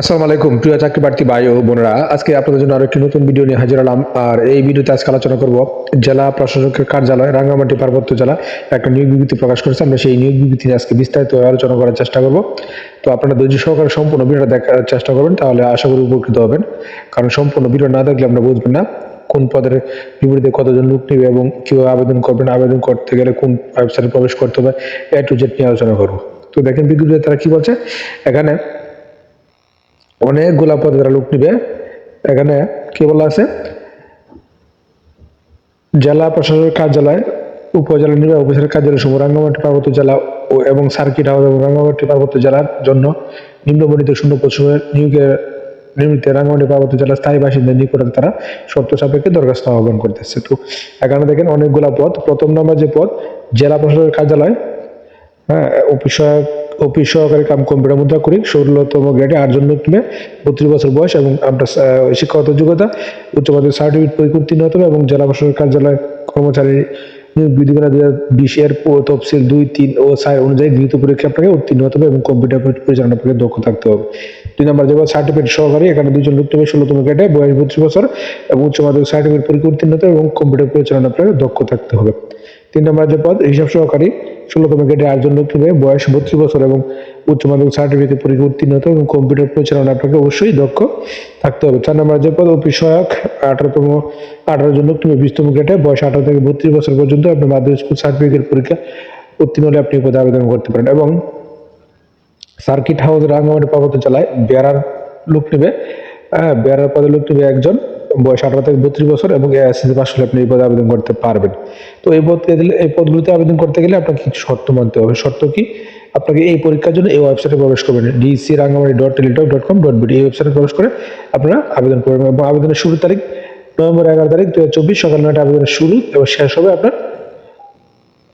আসসালামু আলাইকুম, প্রিয় চাকরি প্রার্থী ভাই ও বোনেরা। আজকে আপনাদের জন্য আরও একটি নতুন ভিডিও নিয়ে হাজির হলাম। আর এই ভিডিওতে আজকে আলোচনা করব জেলা প্রশাসকের কার্যালয়, রাঙ্গামাটি পার্বত্য জেলা, একটা নিয়োগ বিবৃতি প্রকাশ করেছে। আমরা সেই নিয়োগ বিবৃতি আজকে বিস্তারিত আলোচনা করার চেষ্টা করব। তো আপনারা ধৈর্য সহকারে সম্পূর্ণ ভিডিওটা দেখার চেষ্টা করবেন, তাহলে আশা করি উপকৃত হবেন। কারণ সম্পূর্ণ ভিডিও না দেখলে আমরা বুঝবেন না কোন পদের বিপরীতে কতজন লোক নেবে এবং কীভাবে আবেদন করবেন, আবেদন করতে গেলে কোন ওয়েবসাইটে প্রবেশ করতে হবে, এ টু জেড নিয়ে আলোচনা করব। তো দেখেন বিজ্ঞপ্তিতে তারা কি বলছে? এখানে অনেকগুলা পদে তারা লোক নিবে, এখানে কি বলা আছে? জেলা প্রশাসনের কার্যালয়, উপজেলা নির্বাহী অফিসের কার্যালয় সমূহ রাঙ্গামাটি পার্বত্য জেলা ও এবং সার্কিট হাউস এবং রাঙ্গামাটি পার্বত্য জেলার জন্য নিম্নবর্ণিত শূন্য পশ্চিমের নিয়োগের নিমিত্তে রাঙ্গামাটি পার্বত্য জেলার স্থায়ী বাসিন্দার নিকটে তারা শর্ত সাপেক্ষে দরখাস্ত আহ্বান করতেছে। তো এখানে দেখেন অনেকগুলা পদ। প্রথম নম্বর যে পদ, জেলা প্রশাসনের কার্যালয় হ্যাঁ সহায়ক অফিস সহকারী কাম কম্পিউটার মুদ্রা করি, ষোলোতম গ্রেডে আটজন ব্যক্তি বত্রিশ বছর বয়স এবং আপনার শিক্ষাগত যোগ্যতা উচ্চ মাধ্যমিক সার্টিফিকেট হতে হবে এবং জেলা প্রশাসক কার্যালয় কর্মচারী নিয়োগ বিধিমালা দুই হাজার বিশ এর তফসিল দুই, তিন ও চার অনুযায়ী গৃহীত পরীক্ষা আপনাকে উত্তীর্ণ হতে হবে এবং কম্পিউটার পরিচালনা আপনাকে দক্ষ থাকতে হবে। দুই নম্বর যেমন সার্টিফিকেট সহকারী, এখানে দুজন লোক নেবে ষোলোতম গ্রেডে বয়স বত্রিশ বছর এবং উচ্চ মাধ্যমিক সার্টিফিকেট পরীক্ষা উত্তীর্ণ হতে হবে এবং কম্পিউটার পরিচালনা আপনাকে দক্ষ থাকতে হবে। তিন নম্বর যে পদ, হিসাব সহকারী, ষোলোতম গ্রেডে আটজন লোক নেবে বয়স বত্রিশ বছর এবং উচ্চ মাধ্যমিক সার্টিফিকেট পরীক্ষা উত্তীর্ণ হতে এবং কম্পিউটার পরিচালনা আপনাকে অবশ্যই দক্ষ থাকতে হবে। চার নম্বর যে পদ, অফিস সহায়ক, আঠারোতম আঠারো জন লোক নেবে বিশতম গ্রেডে বয়স আঠারো থেকে বত্রিশ বছর পর্যন্ত আপনি মাধ্যমিক স্কুল সার্টিফিকেট পরীক্ষা উত্তীর্ণ হলে আপনি পদে আবেদন করতে পারেন এবং সার্কিট হাউস রাঙ্গামাটি পার্বত্য জেলায় বেড়ার লোক নেবে। হ্যাঁ বেড়ার পদে লোক নেবে একজন বয়স আঠারো থেকে বত্রিশ বছর এবং এসএসসি পাস হলে আপনি এই পদে আবেদন করতে পারবেন। তো এই পদ এই পদগুলিতে আবেদন করতে গেলে আপনাকে কিছু শর্ত মানতে হবে। শর্ত কি? আপনাকে এই পরীক্ষার জন্য এই ওয়েবসাইটে প্রবেশ করবেন। DC Rangamati dot Teletalk dot com dot BD এই ওয়েবসাইটে প্রবেশ করে আপনারা আবেদন করবেন এবং আবেদনের শুরু তারিখ নভেম্বর এগারো তারিখ দু হাজার চব্বিশ সকাল নয়টা আবেদনের শুরু এবং শেষ হবে আপনার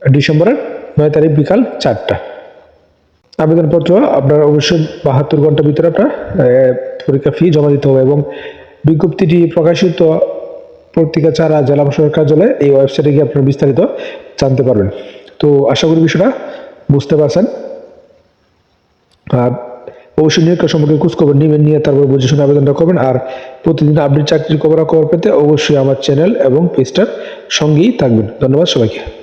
ডিসেম্বরের নয় তারিখ বিকাল চারটা। আবেদনপত্র আপনার অবশ্যই বাহাত্তর ঘণ্টার ভিতরে আপনার পরীক্ষা ফি জমা দিতে হবে এবং বিজ্ঞপ্তিটি প্রকাশিত পত্রিকা ছাড়া জেলা প্রশাসক কার্যালয়ে এই ওয়েবসাইটে গিয়ে আপনারা বিস্তারিত জানতে পারবেন। তো আশা করি বিষয়টা বুঝতে পারছেন। আর অবশ্যই নিয়োগ সম্পর্কে খোঁজ খবর নেবেন, নিয়ে তারপর বুঝে শুনে আবেদনটা করবেন। আর প্রতিদিন আপডেট চাকরির খবর খবর পেতে অবশ্যই আমার চ্যানেল এবং পেজটার সঙ্গেই থাকবেন। ধন্যবাদ সবাইকে।